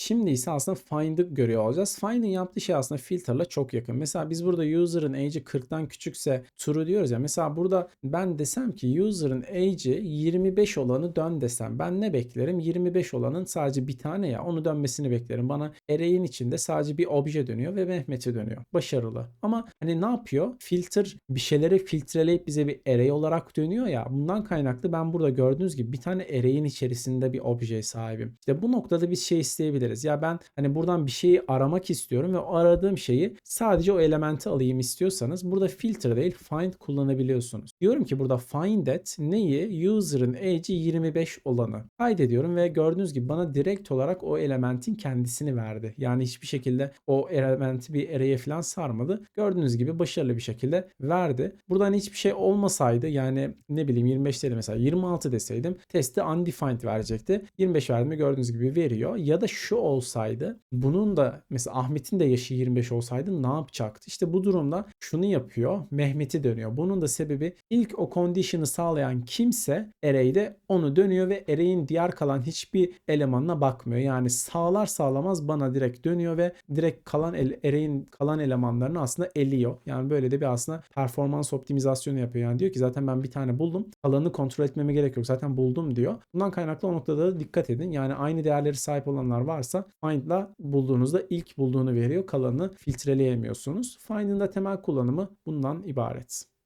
Şimdi ise aslında find'ı görüyor olacağız. Find'in yaptığı şey aslında filter'la çok yakın. Mesela biz burada user'ın age'i 40'tan küçükse true diyoruz ya. Mesela burada ben desem ki user'ın age'i 25 olanı dön desem ben ne beklerim? 25 olanın sadece bir tane ya onu dönmesini beklerim. Bana array'in içinde sadece bir obje dönüyor ve Mehmet'e dönüyor. Başarılı. Ama hani ne yapıyor? Filter bir şeyleri filtreleyip bize bir array olarak dönüyor ya. Bundan kaynaklı ben burada gördüğünüz gibi bir tane array'in içerisinde bir objeye sahibim. İşte bu noktada bir şey isteyebiliriz. Ya ben hani buradan bir şeyi aramak istiyorum ve aradığım şeyi sadece o elementi alayım istiyorsanız burada filter değil find kullanabiliyorsunuz. Diyorum ki burada find at neyi? User'ın age'i 25 olanı. Kaydediyorum ve gördüğünüz gibi bana direkt olarak o elementin kendisini verdi. Yani hiçbir şekilde o elementi bir array'e falan sarmadı. Gördüğünüz gibi başarılı bir şekilde verdi. Buradan hiçbir şey olmasaydı yani ne bileyim 25 değil mesela 26 deseydim testi undefined verecekti. 25 verdiğimi gördüğünüz gibi veriyor. Ya da şu olsaydı bunun da mesela Ahmet'in de yaşı 25 olsaydı ne yapacaktı? İşte bu durumda şunu yapıyor. Mehmet'i dönüyor. Bunun da sebebi ilk o condition'ı sağlayan kimse array'de onu dönüyor ve array'in diğer kalan hiçbir elemanına bakmıyor. Yani sağlar sağlamaz bana direkt dönüyor ve direkt kalan array'in kalan elemanlarını aslında eliyor. Yani böyle de bir aslında performans optimizasyonu yapıyor. Yani diyor ki zaten ben bir tane buldum. Kalanını kontrol etmeme gerek yok. Zaten buldum diyor. Bundan kaynaklı o noktada da dikkat edin. Yani aynı değerleri sahip olanlar varsa find'la bulduğunuzda ilk bulduğunu veriyor. Kalanını filtreleyemiyorsunuz. Find'in de temel kullanımı bundan ibaret.